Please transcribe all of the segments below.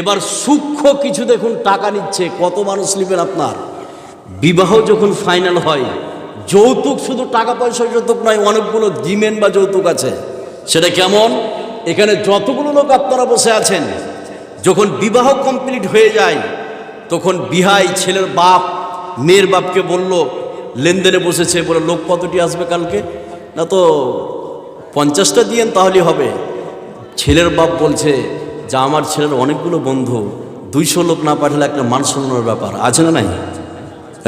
এবার সূক্ষ্ম কিছু দেখুন, টাকা নিচ্ছে, কত মানুষ নেবেন আপনার? বিবাহ যখন ফাইনাল হয়, যৌতুক শুধু টাকা পয়সা যৌতুক নয়, অনেকগুলো জিমেন বা যৌতুক আছে। সেটা কেমন? এখানে যতগুলো লোক আপনারা বসে আছেন, যখন বিবাহ কমপ্লিট হয়ে যায়, তখন বিহাই ছেলের বাপ, মেয়ের বাপকে বলল, লেনদেনে বসেছে, বলে, লোক কতটি আসবে কালকে? না তো পঞ্চাশটা দিয়েন, তাহলেই হবে। ছেলের বাপ বলছে যে আমার ছেলের অনেকগুলো বন্ধু, দুইশো লোক না পাঠালে একটা মান সম্মানের ব্যাপার, আছে না নাই?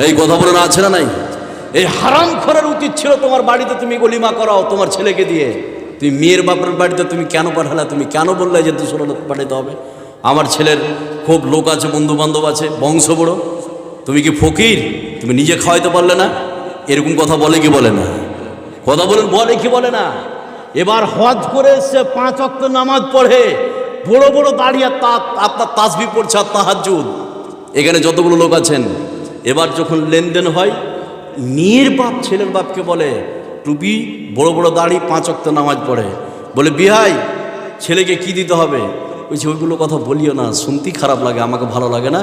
এই কথা বলে না, আছে না নাই? এই হারাম করার উচিত ছিল তোমার বাড়িতে তুমি গলিমা করাও, তোমার ছেলেকে দিয়ে। তুমি মেয়ের বাপের বাড়িতে তুমি কেন পাঠালে, তুমি কেন বললে যে দুশো লোক পাঠাতে হবে? আমার ছেলের খুব লোক আছে বন্ধু বান্ধব আছে, বংশ বড়। তুমি কি ফকির? তুমি নিজে খাওয়াইতে পারলে না? এরকম কথা বলে কি বলে না? কথা বলেন, বলে কি বলে না? এবার হজ করে এসছে পাঁচ অক্ত নামাজ পড়ে। বড় বড় দাঁড়িয়ে তা আপনার তাসবি পড়ছে আর তাহাজুদ এখানে যতগুলো লোক আছেন, এবার যখন লেনদেন হয় মেয়ের বাপ, ছেলের বাপকে বলে, টুপি, বড় বড় দাড়ি, পাঁচ অক্ত নামাজ পড়ে। বলে বিহাই ছেলেকে কি দিতে হবে? বলছি, ওইগুলো কথা বলিও না শুনতেই খারাপ লাগে, আমাকে ভালো লাগে না।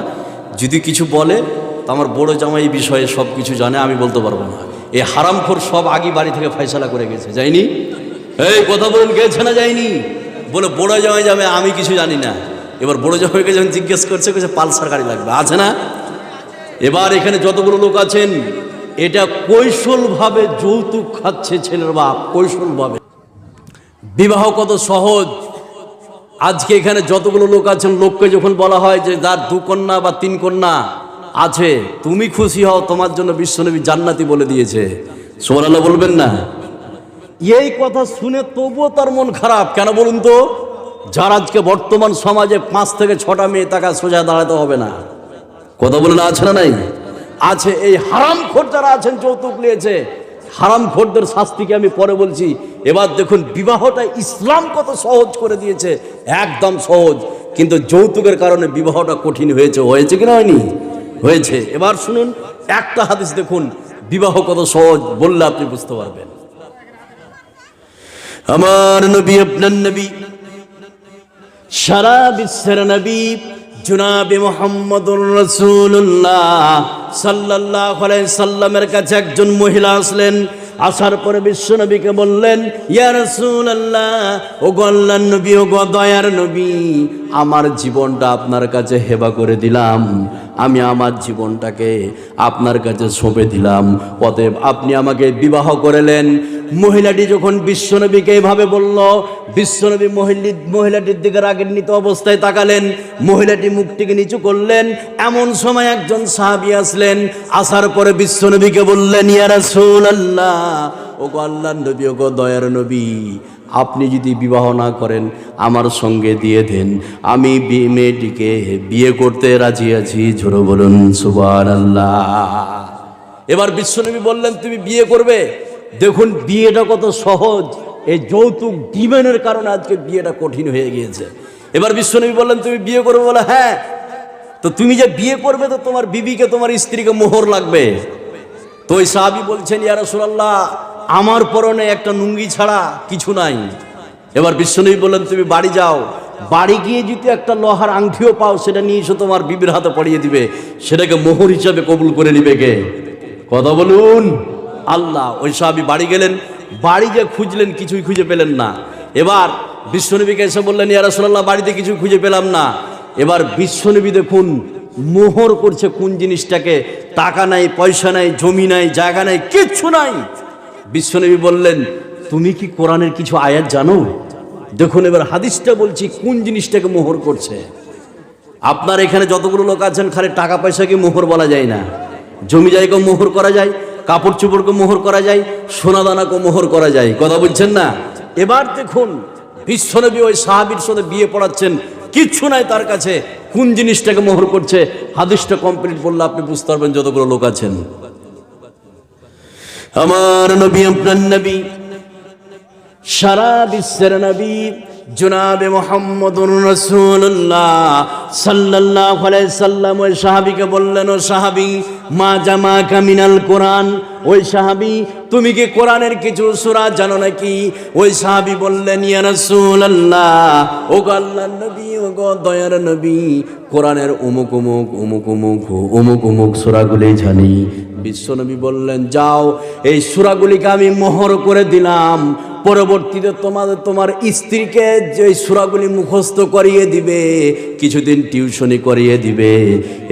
যদি কিছু বলে, তো আমার বড় জামাই এই বিষয়ে সব কিছু জানে, আমি বলতে পারব না। এই হারামখোর সব আগে বাড়ি থেকে ফয়সালা করে গেছে, যায়নি? এই, কথা বলুন, গেছে না যায়নি? বলে বড় জামাই যাবে আমি কিছু জানি না। এবার বড় জামাইকে যখন জিজ্ঞেস করছে কিছু পালসার গাড়ি লাগবে। আছে না? এবার এখানে যতগুলো লোক আছেন, এটা কৈশলভাবে যৌতুক খাচ্ছে ছেলের বাপ কৈশলভাবে বিবাহ কত সহজ। আজকে এখানে যতগুলো লোক আছেন, লোককে যখন বলা হয় যে, যার দু কন্যা বা তিন কন্যা আছে, তুমি খুশি হও, তোমার জন্য বিশ্বনবী জান্নাতি বলে দিয়েছে। সোমানাল্লাহ বলবেন না? এই কথা শুনে তবুও তার মন খারাপ। কেন বলুন তো? যার আজকে বর্তমান সমাজে পাঁচ থেকে ছটা মেয়ে টাকা সোজা দাঁড়াতে হবে না। কথা বলে না, আছে না নাই? আছে এই হারাম খোর যারা আছেন, যৌতুক নিয়েছে, হারাম খোরদের শাস্তিকে আমি পরে বলছি। এবার দেখুন, বিবাহটা ইসলাম কত সহজ করে দিয়েছে, একদম সহজ। কিন্তু যৌতুকের কারণে বিবাহটা কঠিন হয়েছে হয়েছে কিনা হয়নি? হয়েছে। এবার শুনুন, একটা হাদিস দেখুন, বিবাহ কত সহজ বললে আপনি বুঝতে পারবেন। আমার নবী আপনার নবী, সারা বিশ্বের নবী, জুনাবি মোহাম্মদুর রসুল্লাহ সাল্লাহ সাল্লামের কাছে একজন মহিলা আসলেন। আসার পরে বিশ্ব নবীকে বললেন, ইয়া রসুল্লাহ ও গল্লার নবী ও গদয়ার নবী আমার জীবনটা আপনার কাছে হেবা করে দিলাম। আমি আমার জীবনটাকে আপনার কাছে সঁপে দিলাম। অতএব আপনি আমাকে বিবাহ করেলেন। মহিলাটি যখন বিশ্বনবীকে এভাবে বলল, বিশ্বনবী মহিলি মহিলাটির দিকে রাগেন্বিত অবস্থায় তাকালেন। মহিলাটি মুখটিকে নিচু করলেন। এমন সময় একজন সাহাবি আসলেন। আসার পরে বিশ্বনবীকে বললেন, ইয়া রাসূলুল্লাহ ও গো আল্লাহর নবী ও দয়ার নবী আপনি যদি বিবাহ না করেন, আমার সঙ্গে দিয়ে দেন। আমি মেয়েটিকে বিয়ে করতে রাজি আছি ঝোড়ো বলুন সুবান আল্লাহ এবার বিশ্বনবী বললেন, তুমি বিয়ে করবে? দেখুন, বিয়েটা কত সহজ। এই যৌতুক ডিমেনের কারণে আজকে বিয়েটা কঠিন হয়ে গিয়েছে। এবার বিশ্বনবী বললেন, তুমি বিয়ে করবে? বলে হ্যাঁ। তো তুমি যে বিয়ে করবে, তো তোমার বিবিকে, তোমার স্ত্রীকে মোহর লাগবে। তো ওই সাহাবি বলছেন, ইয়া রাসূলুল্লাহ আমার পরনে একটা লুঙ্গি ছাড়া কিছু নাই। এবার বিশ্বনবী বললেন, তুমি বাড়ি যাও। বাড়ি গিয়ে যদি একটা লোহার আংটিও পাও, সেটা নিয়ে এসে, তোমার বিবির হাতে পড়িয়ে দিবে। সেটাকে মোহর হিসাবে কবুল করে নিবে কে? কথা বলুন। আল্লাহ, ওই সাহাবি বাড়ি গেলেন। বাড়ি যে খুঁজলেন, কিছুই খুঁজে পেলেন না। এবার বিশ্বনবীকে এসে বললেন, ইয়া রাসূলুল্লাহ, বাড়িতে কিছু খুঁজে পেলাম না। এবার বিশ্বনবী দেখুন, মোহর করছে কোন জিনিসটাকে। টাকা নাই, পয়সা নাই, জমি নাই, জায়গা নাই, কিচ্ছু নাই। বিশ্বনবী বললেন, তুমি কি কোরআনের কিছু আয়াত জানো? দেখুন এবার হাদিসটা বলছি, কোন জিনিসটাকে মোহর করছে? আপনার এখানে যতগুলো লোক আছেন, খালি টাকা পয়সাকে মোহর বলা যায় না। জমি জায়গা মোহর করা যায় কাপড় চোপড়কে মোহর করা যায় সোনা দানাকে মোহর করা যায়। কথা বলছেন না? এবার দেখুন, বিশ্বনবী ওই সাহাবির সাথে বিয়ে পড়াচ্ছেন, কিচ্ছু নাই তার কাছে। কোন জিনিসটাকে মোহর করছে? হাদিসটা কমপ্লিট বললে আপনি বুঝতে পারবেন যতগুলো লোক আছেন। আমার নবী আপনার নবী সারা বিশ্বের নবী জনাবে মোহাম্মদুর রসুল্লাহ আলাইহি সাল্লাম, ওই সাহাবীকে বললেন, ও সাহাবী, মা জামা কামিনাল কোরআন। ওই সাহাবী, তুমি কি কোরআনের কিছু সুরা জানো নাকি? ওই সাহাবী বললেন, ইয়া রাসূলুল্লাহ ও আল্লাহর নবী ও গো দয়ার নবী, কোরআনের অমুক অমুক অমুক অমুক অমুক অমুক সুরাগুলি জানি। বিশ্বনবী বললেন, যাও, এই সুরাগুলিকে আমি মোহর করে দিলাম। পরবর্তীতে তোমাদের, তোমার স্ত্রীকে যে সুরাগুলি মুখস্থ করিয়ে দিবে, কিছুদিন টিউশনি করিয়ে দিবে।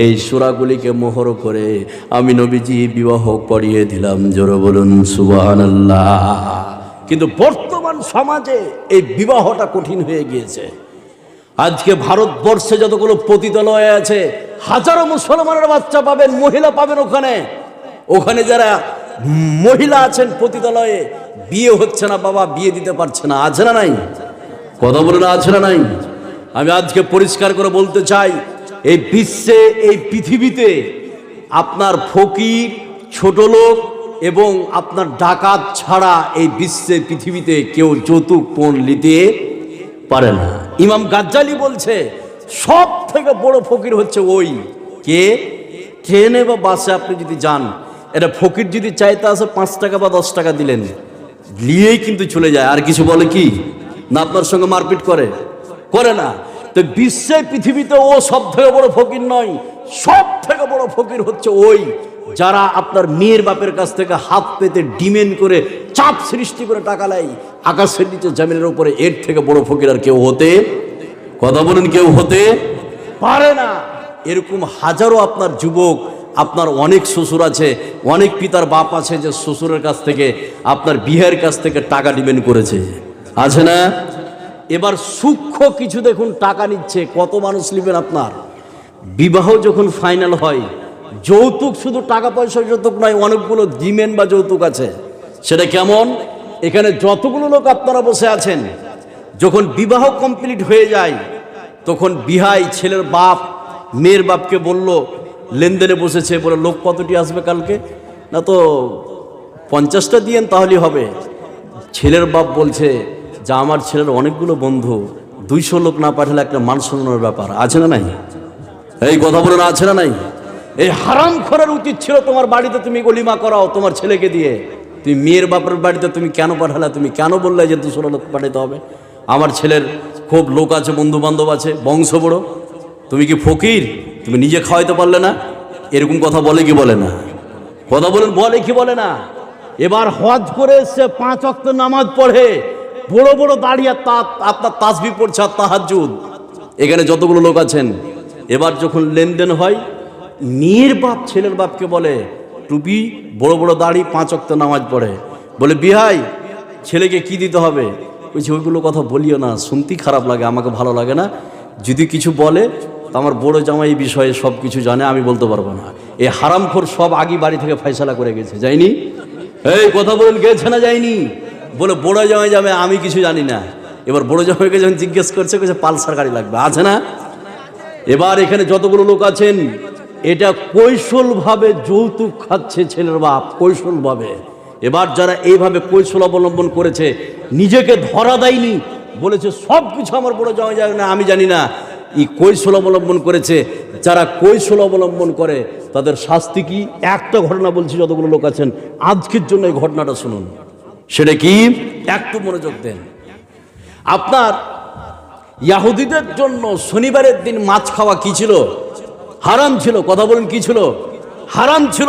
এই সুরাগুলিকে মোহর করে আমি নবীজি বিবাহ করিয়ে দিলাম। জোরে বলুন সুবাহান কিন্তু বর্তমান সমাজে এই বিবাহটা কঠিন হয়ে গিয়েছে। আজকে ভারতবর্ষে যতগুলো পতিতালয় আছে, হাজারো মুসলমানের বাচ্চা পাবেন, মহিলা পাবেন ওখানে। ওখানে যারা মহিলা আছেন পতিতালয়ে, বিয়ে হচ্ছে না বাবা, বিয়ে দিতে পারছে না। আছে না নাই? কথা বলে না, আছে না নাই? আমি আজকে পরিষ্কার করে বলতে চাই, এই বিশ্বে, এই পৃথিবীতে আপনার ফকির, ছোট লোক এবং আপনার ডাকাত ছাড়া এই বিশ্বে, পৃথিবীতে কেউ যৌতুক, পণ নিতে পারে না। ইমাম গাজ্জালি বলছে সব থেকে বড় ফকির হচ্ছে ওই। কে? ট্রেনে বা বাসে? আপনি যদি যান এটা ফকির যদি চাইতে আসে পাঁচ টাকা বা দশ টাকা দিলেন। নিয়েই কিন্তু চলে যায়। আর কিছু বলে কি? না, আপনার সঙ্গে মারপিট করে। করে না। তো বিশ্বে পৃথিবীতে ও সব থেকে বড় ফকির নয়। সব থেকে বড় ফকির হচ্ছে ওই যারা আপনার মেয়ের বাপের কাছ থেকে হাত পেতে ডিমেন্ড করে চাপ সৃষ্টি করে টাকা নেয়। আকাশের নিচে জামিনের উপরে এর থেকে বড় ফকির আর কেউ হতে কথা বলেন, কেউ হতে পারে না। এরকম হাজারো আপনার যুবক আপনার অনেক শ্বশুর আছে, অনেক পিতার বাপ আছে যে শ্বশুরের কাছ থেকে, আপনার বিয়ের কাছ থেকে টাকা ডিমেন্ড করেছে। আছে না? এবার সূক্ষ্ম কিছু দেখুন, টাকা নিচ্ছে, কত মানুষ নেবেন আপনার? বিবাহ যখন ফাইনাল হয়, যৌতুক শুধু টাকা পয়সা যৌতুক নয়, অনেকগুলো ডিমেন বা যৌতুক আছে। সেটা কেমন? এখানে যতগুলো লোক আপনারা বসে আছেন, যখন বিবাহ কমপ্লিট হয়ে যায়, তখন বিহাই ছেলের বাপ, মেয়ের বাপকে বলল লেনদেনে বসেছে, বলে লোক কতটি আসবে কালকে? না তো পঞ্চাশটা দিয়েন তাহলেই হবে। ছেলের বাপ বলছে যে, আমার ছেলের অনেকগুলো বন্ধু, দুইশো লোক না পাঠালে একটা মান সম্মানের ব্যাপার, আছে না নাই? এই কথা বলে না, আছে না নাই? এই হারাম করার উচিত ছিল তোমার বাড়িতে তুমি গলিমা করাও, তোমার ছেলেকে দিয়ে। তুমি মেয়ের বাপের বাড়িতে তুমি কেন পাঠালে, তুমি কেন বললে যে দুশো লোক পাঠাতে হবে? আমার ছেলের খুব লোক আছে বন্ধু বান্ধব আছে বংশ বড় তুমি কি ফকির? তুমি নিজে খাওয়াইতে পারলে না? এরকম কথা বলে কি বলে না? কথা বলেন, বলে কি বলে না? এবার হজ করে এসছে পাঁচ অক্ত নামাজ পড়ে, বড় বড় দাঁড়িয়ে তা আপনার তাসবি পড়ছে আর তাহাজুদ এখানে যতগুলো লোক আছেন, এবার যখন লেনদেন হয় মেয়ের বাপ, ছেলের বাপকে বলে, টুপি, বড় বড় দাড়ি, পাঁচ অক্ত নামাজ পড়ে। বলে বিহাই ছেলেকে কি দিতে হবে? বলছি, ওইগুলো কথা বলিও না, শুনতেই খারাপ লাগে, আমাকে ভালো লাগে না। যদি কিছু বলে তো আমার বড় জামাই এই বিষয়ে সব কিছু জানে, আমি বলতে পারব না। এই হারামখোর সব আগে বাড়ি থেকে ফয়সালা করে গেছে, যায়নি? এই কথা বলেন, গেছে না যায়নি? বলে বড় জামাই যাবে আমি কিছু জানি না। এবার বড় জামাইকে যখন জিজ্ঞেস করছে কাছে পালসার গাড়ি লাগবে। আছে না? এবার এখানে যতগুলো লোক আছেন, এটা কৈশলভাবে যৌতুক খাচ্ছে ছেলের বাপ কৈশলভাবে এবার যারা এইভাবে কৈশল অবলম্বন করেছে, নিজেকে ধরা দেয়নি, বলেছে সব কিছু আমার বড় জামাই যাবে না, আমি জানি না। এই কৈশল অবলম্বন করেছে। যারা কৈশল অবলম্বন করে, তাদের শাস্তি কি? একটা ঘটনা বলছি, যতগুলো লোক আছেন, আজকের জন্য এই ঘটনাটা শুনুন। সেটা কি? একটু মনোযোগ দেন। আপনার ইয়াহুদিদের জন্য শনিবারের দিন মাছ খাওয়া কি ছিল? হারাম ছিল। কথা বলুন, কি ছিল? হারাম ছিল।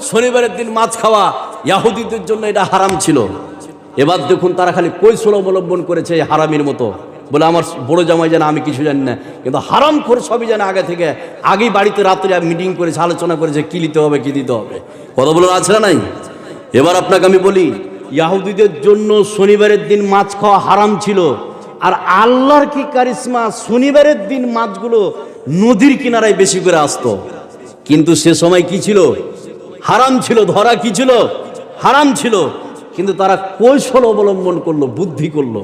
শনিবারের দিন মাছ খাওয়া ইয়াহুদিদের জন্য এটা হারাম ছিল। এবার দেখুন, তারা খালি কৈশল অবলম্বন করেছে হারামির মতো। বলে আমার বড় জামাই জানে আমি কিছু জানি না। কিন্তু হারাম করে সবই জানে আগে থেকে, আগেই বাড়িতে রাত্রে মিটিং করেছে, আলোচনা করেছে, কি নিতে হবে, কি দিতে হবে। কথা বলুন আছে না নাই? এবার আপনাকে আমি বলি, ইয়াহুদিদের জন্য শনিবারের দিন মাছ খাওয়া হারাম ছিল। আর আল্লাহর কি কারিশমা, শনিবারের দিন মাছগুলো নদীর কিনারায় বেশি করে আসতো। কিন্তু সে সময় কি ছিল? হারাম ছিল, ধরা কি ছিল? হারাম ছিল। কিন্তু তারা কৌশল অবলম্বন করল, বুদ্ধি করল।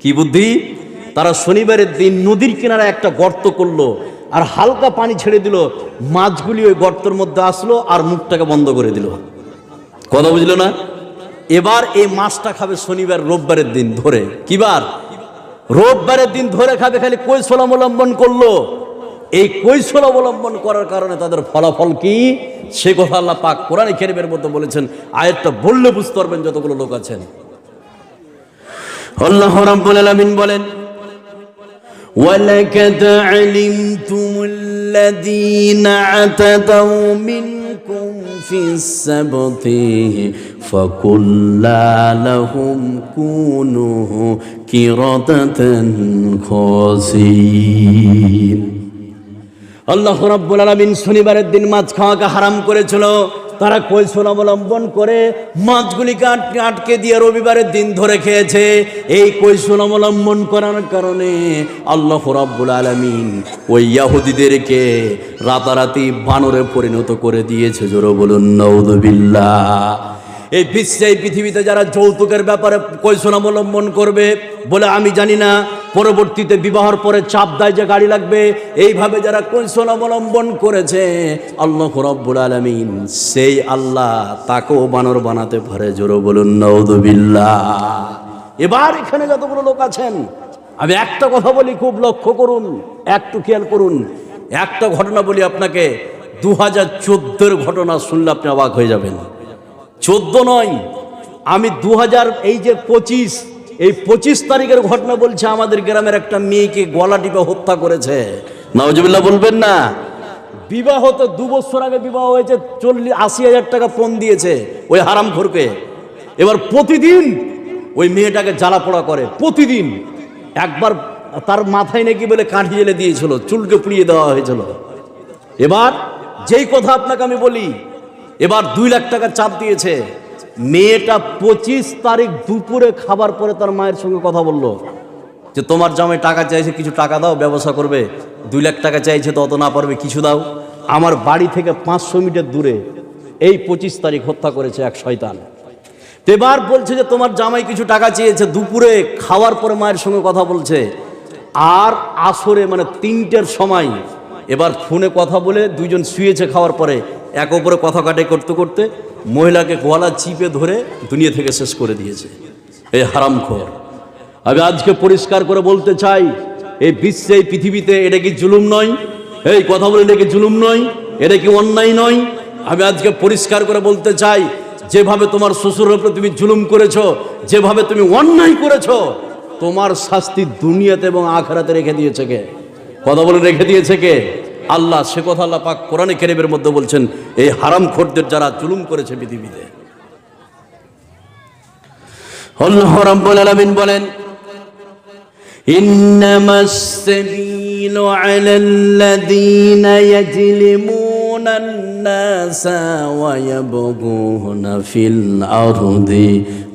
কি বুদ্ধি? তারা শনিবারের দিন নদীর কিনারে একটা গর্ত করল আর হালকা পানি ছেড়ে দিল, মাছগুলি ওই গর্তের মধ্যে আসলো আর মুখটাকে বন্ধ করে দিল। কথা বুঝলো না? এবার এই মাছটা খাবে শনিবার, রোববারের দিন ধরে। কিবার? রোববারের দিন ধরে খাবে, খালি কৈশল অবলম্বন করল। এই কৈশল অবলম্বন করার কারণে তাদের ফলাফল কি? সে কথা আল্লাহ পাক কোরআন খেরিবের মধ্যে বলেছেন। আয়াতটা বললে বুঝতে পারবেন যতগুলো লোক আছেন। আল্লাহ রাব্বুল আলামিন বলেন ولقد علمتم الذين اعتدوا منكم في السبت فقلنا لهم كونوا كردة خاسئين আল্লাহ রাব্বুল আলামিন শনিবারের দিন মাছ খাওয়াকে হারাম করেছিল তারা কৈশল অবলম্বন করে মাছগুলিকে আটকে আটকে দিয়ে রবিবারের দিন ধরে খেয়েছে। এই কৈশল অবলম্বন করার কারণে আল্লাহ রাব্বুল আলমিন ওই ইয়াহুদিদেরকে রাতারাতি বানরে পরিণত করে দিয়েছে। জোরো বলুন নৌদবিল্লাহ এই বিশ্বে, এই পৃথিবীতে যারা যৌতুকের ব্যাপারে কৈশল অবলম্বন করবে বলে আমি জানি না, পরবর্তীতে বিবাহর পরে চাপ দেয় যে গাড়ি লাগবে, এইভাবে যারা কৈশল অবলম্বন করেছে, আল্লাহ রব্বুল আলমিন সেই আল্লাহ তাকেও বানর বানাতে পারে। জোরো বলুন নৌদবিল্লা এবার এখানে যতগুলো লোক আছেন, আমি একটা কথা বলি, খুব লক্ষ্য করুন, একটু খেয়াল করুন। একটা ঘটনা বলি আপনাকে দু হাজার ঘটনা শুনলে আপনি অবাক হয়ে যাবেন। চোদ্দ নয়, আমি দু হাজার এই যে পঁচিশ, এই পঁচিশ তারিখের ঘটনা বলছে, আমাদের গ্রামের একটা মেয়েকে গলা টিপে হত্যা করেছে। নওয়াজবিল্লাহ বলবেন না? বিবাহ তো দু বছর আগে বিবাহ হয়েছে, চল্লিশ, আশি হাজার টাকা ফোন দিয়েছে ওই হারাম খোরকে এবার প্রতিদিন ওই মেয়েটাকে জ্বালা পোড়া করে, প্রতিদিন। একবার তার মাথায় নাকি বলে কাঠি জেলে দিয়েছিল, চুলকে পুড়িয়ে দেওয়া হয়েছিল। এবার যেই কথা আপনাকে আমি বলি এবার দুই লাখ টাকা চাপ দিয়েছে। মেয়েটা পঁচিশ তারিখ দুপুরে খাবার পরে তার মায়ের সঙ্গে কথা বলল যে, তোমার জামাই টাকা চাইছে, কিছু টাকা দাও, ব্যবসা করবে। দুই লাখ টাকা চাইছে তো অত না পারবে, কিছু দাও। আমার বাড়ি থেকে পাঁচশো মিটার দূরে এই পঁচিশ তারিখ হত্যা করেছে এক শয়তান। এবার বলছে যে, তোমার জামাই কিছু টাকা চেয়েছে, দুপুরে খাওয়ার পরে মায়ের সঙ্গে কথা বলছে। আর আসরে মানে তিনটের সময় এবার ফোনে কথা বলে দুইজন শুয়েছে খাওয়ার পরে। এক ওপরে কথা কাটে করতে করতে মহিলাকে গলা চিপে ধরে দুনিয়া থেকে শেষ করে দিয়েছে। এই হারামখোর আমি আজকে পরিষ্কার করে বলতে চাই, এই বিশ্বে, এই পৃথিবীতে এটা কি জুলুম নয়? এই কথা বলে এটা কি জুলুম নয়? এটা কি অন্যায় নয়? আমি আজকে পরিষ্কার করে বলতে চাই, যেভাবে তোমার শ্বশুরের উপরে তুমি জুলুম করেছ, যেভাবে তুমি অন্যায় করেছ, তোমার শাস্তি দুনিয়াতে এবং আখরাতে রেখে দিয়েছে কে? কথা বলে রেখে দিয়েছে কে? আল্লাহ সে কথা আল্লাহ পাক কোরআনে কেরিমের মধ্যে বলছেন এই হারাম খোরদের যারা জুলুম করেছে পৃথিবীতে আল্লাহ রাব্বুল আলামিন বলেন إنما السبيل على الذين يجلمون الناس ويبغون في الأرض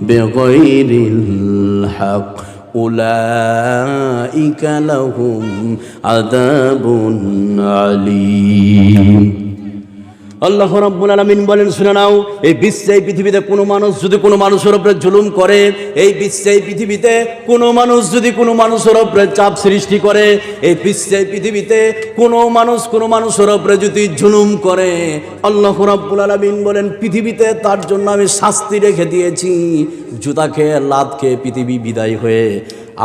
بغير الحق أولئك لهم عذاب عليم আল্লাহ রাব্বুল আলামিন বলেন, শুনে নাও, এই বিশ্বে, এই পৃথিবীতে কোনো মানুষ যদি কোনো মানুষের ওপরে জুলুম করে, এই বিশ্বে, এই পৃথিবীতে কোনো মানুষ যদি কোনো মানুষের ওপরে চাপ সৃষ্টি করে, এই বিশ্বে, এই পৃথিবীতে কোনো মানুষ, কোনো মানুষের ওপরে যদি জুলুম করে, আল্লাহ রাব্বুল আলামিন বলেন, পৃথিবীতে তার জন্য আমি শাস্তি রেখে দিয়েছি। জুতা খেয়ে, লাত খেয়ে পৃথিবী বিদায় হয়ে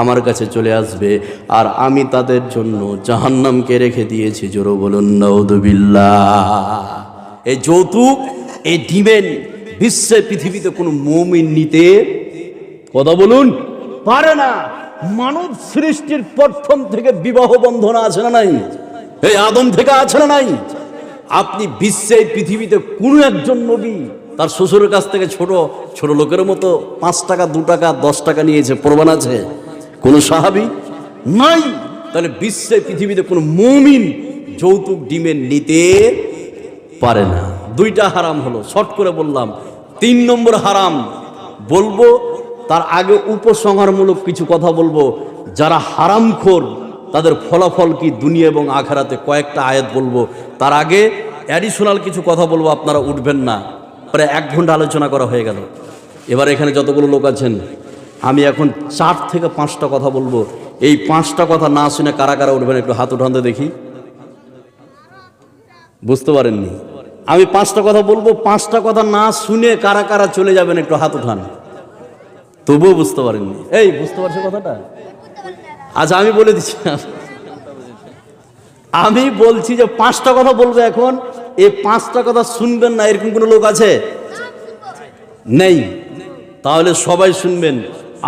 আমার কাছে চলে আসবে। আর আমি তাদের জন্য জাহান্নামকে রেখে দিয়েছি। জোরো বলুন নৌদুবিল্লাহ এই যৌতুক এই ডিমেন বিশ্বে পৃথিবীতে কোনো মমিন নিতে কথা বলুন। পারে না। মানব সৃষ্টির প্রথম থেকে বিবাহ বন্ধন আছে না নাই? এই আদম থেকে আছে না নাই? আপনি বিশ্বে, পৃথিবীতে কোনো একজন নবী তার শ্বশুরের কাছ থেকে ছোট ছোট লোকের মতো পাঁচ টাকা, দু টাকা, দশ টাকা নিয়েছে, প্রমাণ আছে? কোনো সাহাবি? নাই। তাহলে বিশ্বে, পৃথিবীতে কোনো মমিন যৌতুক, ডিমের নিতে পারে না। দুইটা হারাম হলো, শর্ট করে বললাম। তিন নম্বর হারাম, বলব, তার আগে উপসংহারমূলক কিছু কথা বলব। যারা হারামখোর, তাদের ফলাফল কি দুনিয়া এবং আখেরাতে কয়েকটা আয়াত বলব। তার আগে অ্যাডিশনাল কিছু কথা বলব, আপনারা উঠবেন না। প্রায় এক ঘণ্টা আলোচনা করা হয়ে গেল। এবার এখানে যতগুলো লোক আছেন, আমি এখন চার থেকে পাঁচটা কথা বলব। এই পাঁচটা কথা না শুনে কারা কারা উঠবেন, একটু হাত উঠানতে দেখি। বুঝতে পারেননি। আমি পাঁচটা কথা বলব, পাঁচটা কথা না শুনে কারা কারা চলে যাবেন একটু হাত উঠান। তবুও বুঝতে পারেননি। এই, বুঝতে পারছ কথাটা? আচ্ছা আমি বলে দিচ্ছি আমি বলছি যে পাঁচটা কথা বলব এখন এই পাঁচটা কথা শুনবেন না, এরকম কোনো লোক আছে? নেই। তাহলে সবাই শুনবেন,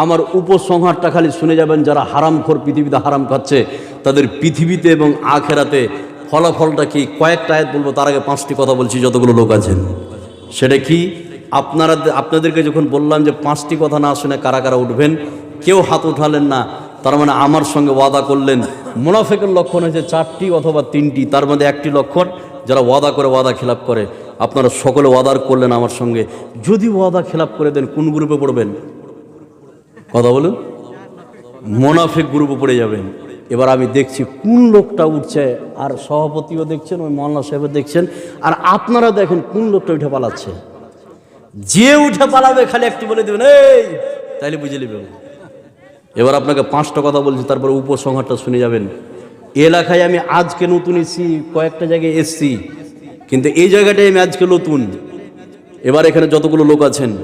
আমার উপসংহারটা খালি শুনে যাবেন, যারা হারামখোর পৃথিবীতে হারাম খাচ্ছে, তাদের পৃথিবীতে এবং আখেরাতে ফলাফলটা কি? কয়েকটা আয়াত বলব, তার আগে পাঁচটি কথা বলছি, যতগুলো লোক আছেন। সেটা কি? আপনারা আপনাদেরকে যখন বললাম যে পাঁচটি কথা না শুনে কারা কারা উঠবেন, কেউ হাত উঠালেন না, তার মানে আমার সঙ্গে ওয়াদা করলেন। মুনাফেকের লক্ষণ হয়েছে চারটি অথবা তিনটি, তার মধ্যে একটি লক্ষণ, যারা ওয়াদা করে ওয়াদা খেলাপ করে। আপনারা সকলে ওয়াদার করলেন আমার সঙ্গে। যদি ওয়াদা খেলাপ করে দেন, কোন গ্রুপে পড়বেন? কথা বলুন। মোনাফিক গ্রুপে পড়ে যাবেন। এবার আমি দেখছি কোন লোকটা উঠছে, আর সভাপতিও দেখছেন, ওই মোল্লা সাহেব দেখছেন, আর আপনারা দেখেন কোন লোকটা উঠে পালাচ্ছে। যে উঠে পালাবে খালি একটু বলে দেবেন, এই, তাইলে বুঝে নেবেন। এবার আপনাকে পাঁচটা কথা বলছি, তারপরে উপসংহারটা শুনে যাবেন। এলাকায় আমি আজকে নতুন এসছি, কয়েকটা জায়গায় এসছি, কিন্তু এই জায়গাটায় আমি আজকে নতুন। এবার এখানে যতগুলো লোক আছেন,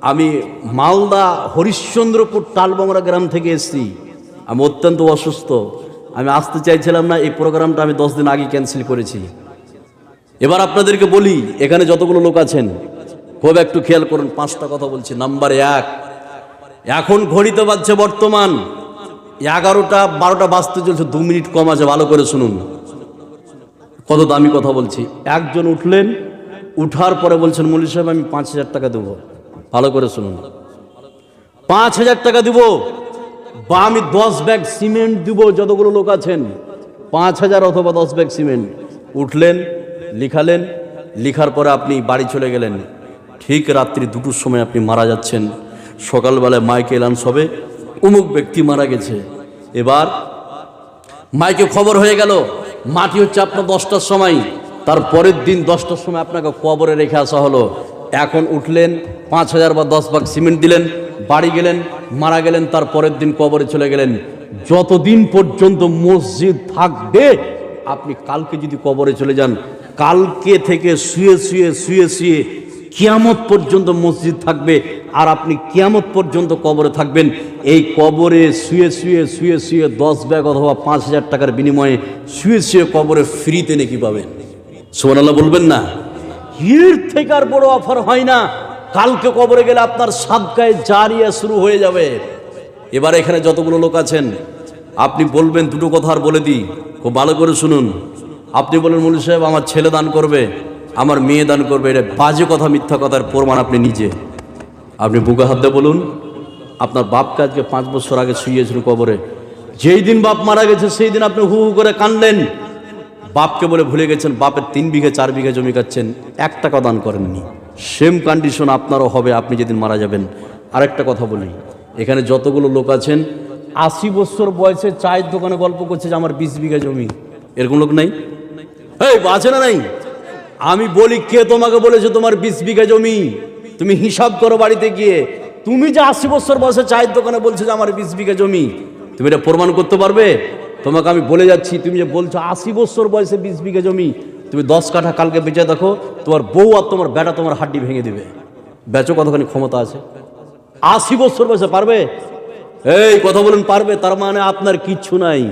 আমি মালদা হরিশ্চন্দ্রপুর টালবাংরা গ্রাম থেকে এসছি। আমি অত্যন্ত অসুস্থ। আমি আসতে চাইছিলাম না, এই প্রোগ্রামটা আমি দশ দিন আগে ক্যান্সেল করেছি। এবার আপনাদেরকে বলি, এখানে যতগুলো লোক আছেন, খুব একটু খেয়াল করুন, পাঁচটা কথা বলছি। নাম্বার এক, এখন ঘড়িতে বাজছে বর্তমান। এগারোটা, বারোটা বাজতে চলছে, দু মিনিট কম আছে, ভালো করে শুনুন। কত দামি কথা বলছি। একজন উঠলেন, উঠার পরে বলছেন মলি সাহেব, আমি পাঁচ হাজার টাকা দেবো। ভালো করে শুনুন। পাঁচ হাজার টাকা দিব। বা আমি দশ ব্যাগ সিমেন্ট দিব, যতগুলো লোক আছেন, পাঁচ হাজার অথবা দশ ব্যাগ সিমেন্ট। উঠলেন, লিখালেন, লিখার পরে আপনি বাড়ি চলে গেলেন। ঠিক রাত্রি দুটোর সময় আপনি মারা যাচ্ছেন। সকালবেলায় মাইকে এলান্স হবে। অমুক ব্যক্তি মারা গেছে। এবার মাইকে খবর হয়ে গেল, মাটি হচ্ছে আপনার দশটার সময়। তার পরের দিন দশটার সময় আপনাকে কবরে রেখে আসা হলো। এখন উঠলেন, পাঁচ হাজার বা দশ ভাগ সিমেন্ট দিলেন। বাড়ি গেলেন, মারা গেলেন, তার পরের দিন কবরে চলে গেলেন। যতদিন পর্যন্ত মসজিদ থাকবে, আপনি কালকে যদি কবরে চলে যান, কালকে থেকে শুয়ে শুয়ে শুয়ে শুয়ে কিয়ামত পর্যন্ত মসজিদ থাকবে, আর আপনি কিয়ামত পর্যন্ত কবরে থাকবেন। এই কবরে শুয়ে শুয়ে শুয়ে শুয়ে দশ ব্যাগ অথবা পাঁচ হাজার টাকার বিনিময়ে শুয়ে শুয়ে কবরে ফ্রিতে নাকি পাবেন। সোমানাল্লাহ বলবেন না। হির থেকে আর বড় অফার হয় না। কালকে কবরে গেলে আপনার সাদকায় জারিয়া শুরু হয়ে যাবে। এবার এখানে যতগুলো লোক আছেন, আপনি বলবেন দুটো কথা আর বলে দিই। খুব ভালো করে শুনুন। আপনি বলেন মৌলী সাহেব, আমার ছেলে দান করবে, আমার মেয়ে দান করবে, এটা বাজে কথা, মিথ্যা কথার প্রমাণ আপনি নিজে। আপনি বুকে হাত দিয়ে বলুন, আপনার বাপকে আজকে পাঁচ বছর আগে শুয়েছিল কবরে। যেই দিন বাপ মারা গেছে, সেই দিন আপনি হু হু করে কানলেন বাপকে বলে ভুলে গেছেন, বাপের তিন বিঘে, চার বিঘে জমি খাচ্ছেন এক টাকা দান করেননি। সেম কন্ডিশন আপনারও হবে, আপনি যেদিন মারা যাবেন। আরেকটা কথা বলি, এখানে যতগুলো লোক আছেন, আশি বছর বয়সে চায়ের দোকানে গল্প করছে যে আমার বিশ বিঘা জমি। এরকম লোক নাই? আছে না নাই? আমি বলি, কে তোমাকে বলেছে তোমার বিশ বিঘা জমি? তুমি হিসাব করো বাড়িতে গিয়ে। তুমি যে আশি বছর বয়সে চায়ের দোকানে বলছো যে আমার বিশ বিঘা জমি, তুমি এটা প্রমাণ করতে পারবে? তোমাকে আমি বলে যাচ্ছি, তুমি যে বলছো আশি বছর বয়সে বিশ বিঘা জমি তুমি দশ কাঠা কালকে বেঁচে দেখো, তোমার বউ আর তোমার বেটা তোমার হাড্ডি ভেঙে দিবে। বেচো কতখানি ক্ষমতা আছে? আশি বছর বয়সে পারবে? এই কথা বলুন, পারবে? তার মানে আপনার কিচ্ছু নাই।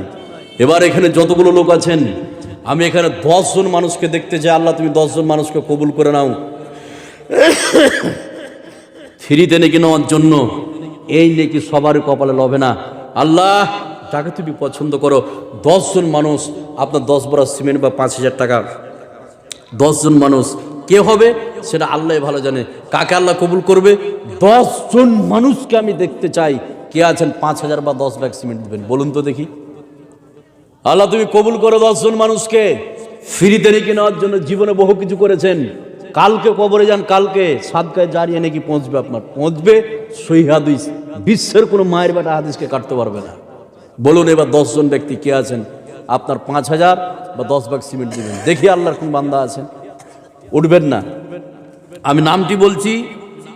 এবার এখানে যতগুলো লোক আছেন, আমি এখানে দশজন মানুষকে দেখতে চাই। আল্লাহ, তুমি দশজন মানুষকে কবুল করে নাও। ফ্রিতে নাকি নেওয়ার জন্য এই নাকি সবার কপালে লবে না। আল্লাহ, যাকে তুমি পছন্দ করো, দশজন মানুষ আপনার দশ বড় সিমেন্ট বা পাঁচ হাজার টাকা দশজন মানুষ কে হবে সেটা আল্লাহ ভালো জানে। কাকে আল্লাহ কবুল করবে? দশজন মানুষকে আমি দেখতে চাই। কে আছেন? পাঁচ হাজার বা দশ ব্যাগ সিমেন্ট দেবেন। বলুন তো দেখি। আল্লাহ তুমি কবুল করো দশজন মানুষকে। ফ্রিতে রেখে নেওয়ার জন্য জীবনে বহু কিছু করেছেন। কালকে কবরে যান, কালকে সাদকায় জারিয়ে নাকি পৌঁছবে আপনার। পৌঁছবে সহি হাদিস। বিশ্বের কোনো মায়ের বেটা হাদিসকে কাটতে পারবে না। বলুন এবার দশজন ব্যক্তি কে আছেন? আপনার পাঁচ হাজার বা দশ ভাগ সিমেন্ট দেবেন। দেখি আল্লাহর কোন বান্দা আছেন। উঠবেন না। আমি নামটি বলছি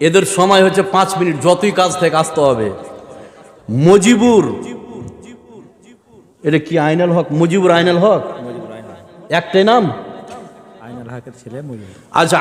এদের সময় হচ্ছে পাঁচ মিনিট যতই কাজ থেকে আসতে হবে। মজিবুর। এটা কি আইনাল হক? মুজিবুর আইনাল হক? একটাই নাম? আইনাল হকের ছেলে আচ্ছা